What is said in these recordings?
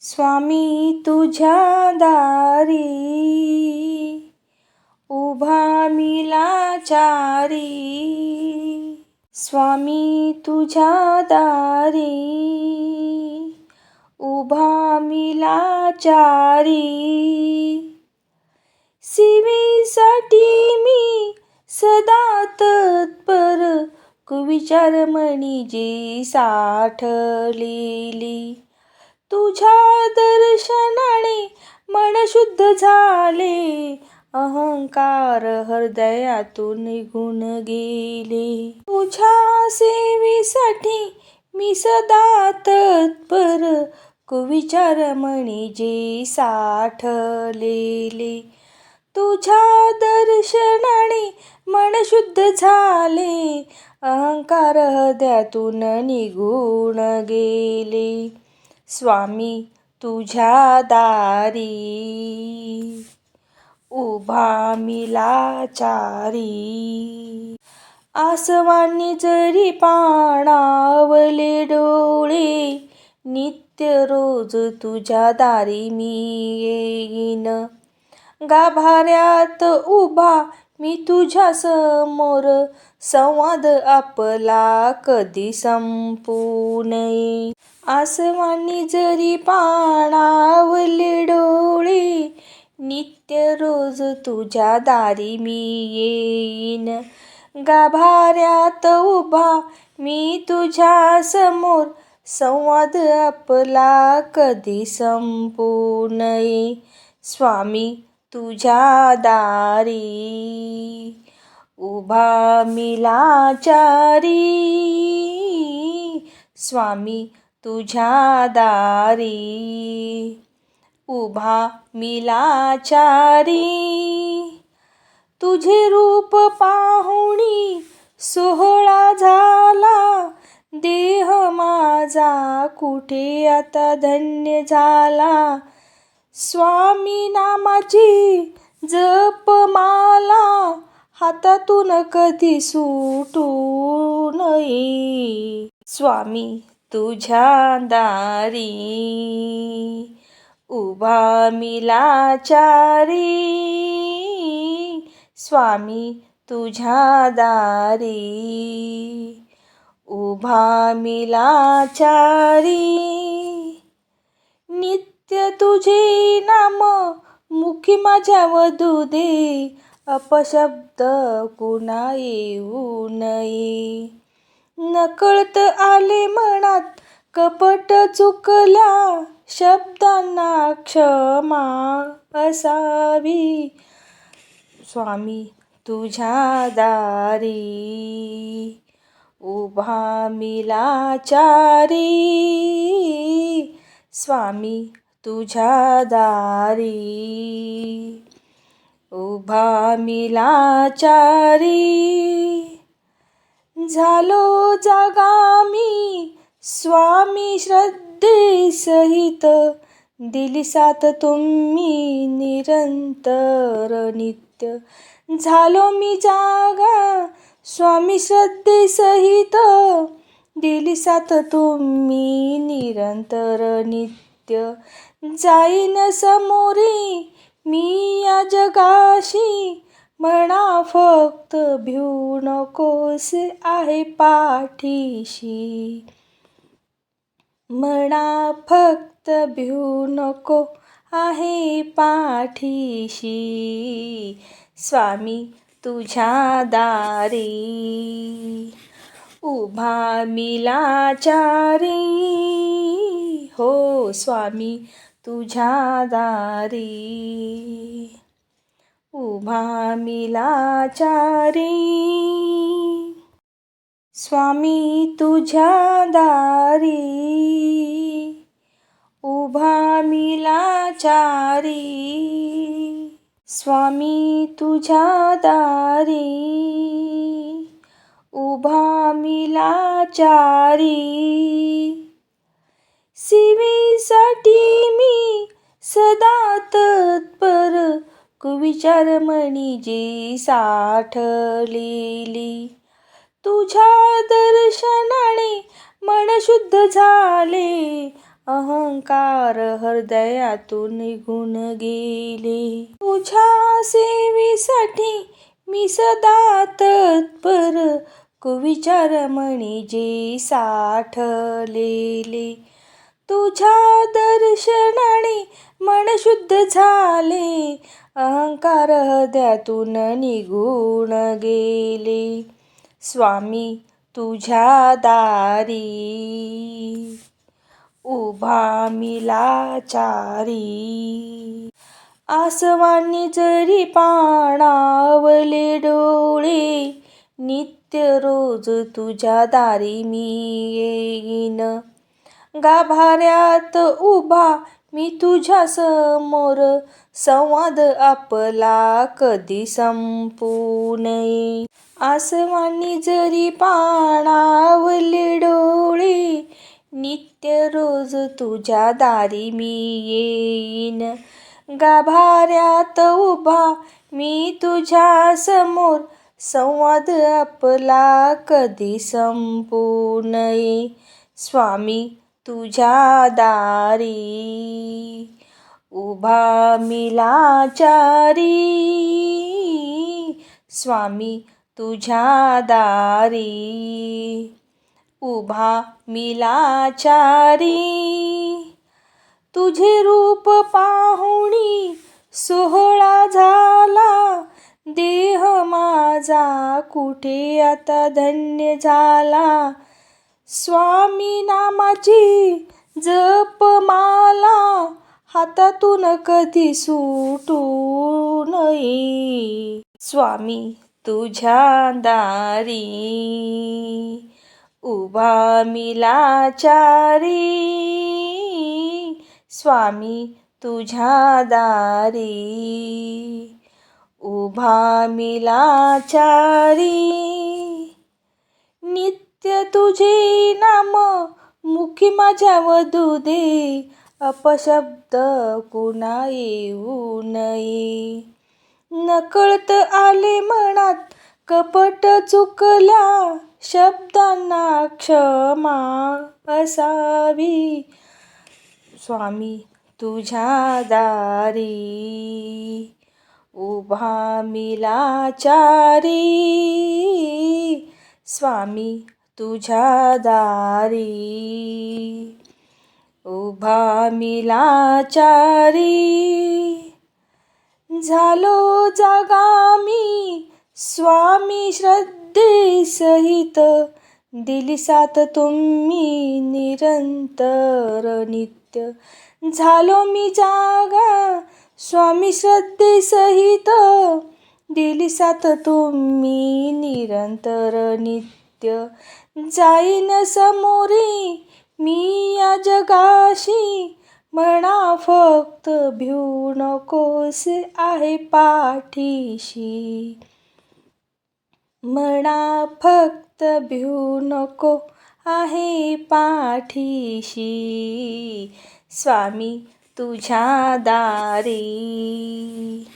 स्वामी तुझ्या दारी उभा मिलाचारी. स्वामी तुझ्या दारी उभा मिलाचारी. सिवीसाठी मी सदा तत्पर कुविचार मणी साठलेली. तुझ्या दर्शनाने मन शुद्ध झाले. अहंकार हृदयातून निघून गेले. तुझ्या सेवेसाठी मी सदा तत्पर कुविचार मणी जे साठलेले. तुझ्या दर्शनाने मन शुद्ध झाले. अहंकार हृदयातून निघून गेले. स्वामी तुझ्या दारी. उभा मिलाचारी. आसवानी जरी पाणावले डोळे नित्य रोज तुझ्या दारी मी येईन. गाभाऱ्यात उभा मी तुझ्या समोर संवाद आपला कधी संपू नये. आसवानी जरी पाणावले डोळे नित्य रोज तुझ्या दारी मी येईन. गाभाऱ्यात उभा मी तुझ्या समोर संवाद आपला कधी संपू नये. स्वामी तुझ्या दारी. उभा मिलाचारी स्वामी तुझ्या दारी. उभा मिलाचारी तुझे रूप पाहुणी सोहळा झाला. देह माझा कुठे आता धन्य झाला? स्वामी नामाची जपमाला हातातून कधी सुटू नये. स्वामी तुझ्या दारी उभा मिलाचारी. स्वामी तुझ्या दारी उभा मिलाचारी. नित्य तुझे नाम मुखी माझ्या वधू दे अपशब्द कुणा येऊ नये. नकळत आले मनात कपट चुकल्या शब्दांना क्षमा असावी. स्वामी तुझ्या दारी उभा मिलाचारी. स्वामी तुझ्या दारी भामिलाचारी. झालो जागा मी स्वामी श्रद्धे सहित दिली साथ तुम्ही निरंतर नित्य. झालो मी जागा स्वामी श्रद्धे सहित दिली साथ तुम्ही निरंतर नित्य. जाईन समोरी मी या जगाशी म्हणा फक्त भिऊ नकोस आहे पाठीशी. म्हणा फक्त भिऊ नको आहे पाठीशी. स्वामी तुझ्या दारी. उभा मिलाचारी. हो स्वामी तुझ्या दारी. उभा मिलाचारी. स्वामी तुझ्या दारी. उभा मिलाचारी. स्वामी तुझ्या दारी. उभा मिलाचारी. सेवेसाठी मी सदा तत्पर कुविचार मणी साठलेली. तुझ्या दर्शनाने मन शुद्ध झाले अहंकार हृदयातून निघून गेले. तुझ्या सेवेसाठी मी सदा तत्पर कुविचार म्हणजे जे साठलेले. तुझ्या दर्शनाने मन शुद्ध झाले. अहंकार हृदयातून निघून गेले. स्वामी तुझ्या दारी. उभा मिलाचारी. आसवानी जरी पाणावले डोळे नित्य रोज तुझ्या दारी मी येईन. गाभाऱ्यात उभा मी तुझ्या समोर. संवाद आपला कधी संपू नये. आसवानी जरी पाणावले डोळे नित्य रोज तुझ्या दारी मी येईन. गाभाऱ्यात उभा मी तुझ्या समोर. संवाद आपला कधी संपू नये. स्वामी तुझ्या दारी उभा मिलाचारी. स्वामी तुझ्या दारी उभा मिलाचारी. तुझे रूप पाहुणी सोहळा झाला. देह माझा कुठे आता धन्य झाला? स्वामी नामाची जपमाला हातातून कधी सुटू नये स्वामी तुझ्या दारी उभा मिलाचारी. स्वामी तुझ्या दारी उभा मिलाचारी. नित्य तुझे नाम मुखी माझ्या वधू दे. अपशब्द कुणा येऊ नये. नकळत आले मनात कपट चुकल्या शब्दांना क्षमा असावी. स्वामी तुझ्या दारी उभा मिलाचारी. स्वामी तुझ्या दारी. उभा मिलाचारी. झालो जागा मी स्वामी श्रद्धे सहित दिली साथ तुम्ही निरंतर नित्य. झालो मी जागा स्वामी श्रद्धे सहित दिली साथ तुम्ही निरंतर नित्य. जाईन समोरी मी या जगाशी. म्हणा फक्त भिऊ नकोस आहे पाठीशी. म्हणा फक्त भिऊ नको आहे पाठीशी. स्वामी तुझ्या दारी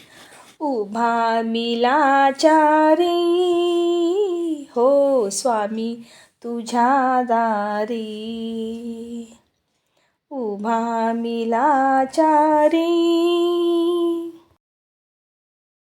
उभा मिलाचारी. हो स्वामी तुझ्या दारी. उभा मिलाचारी.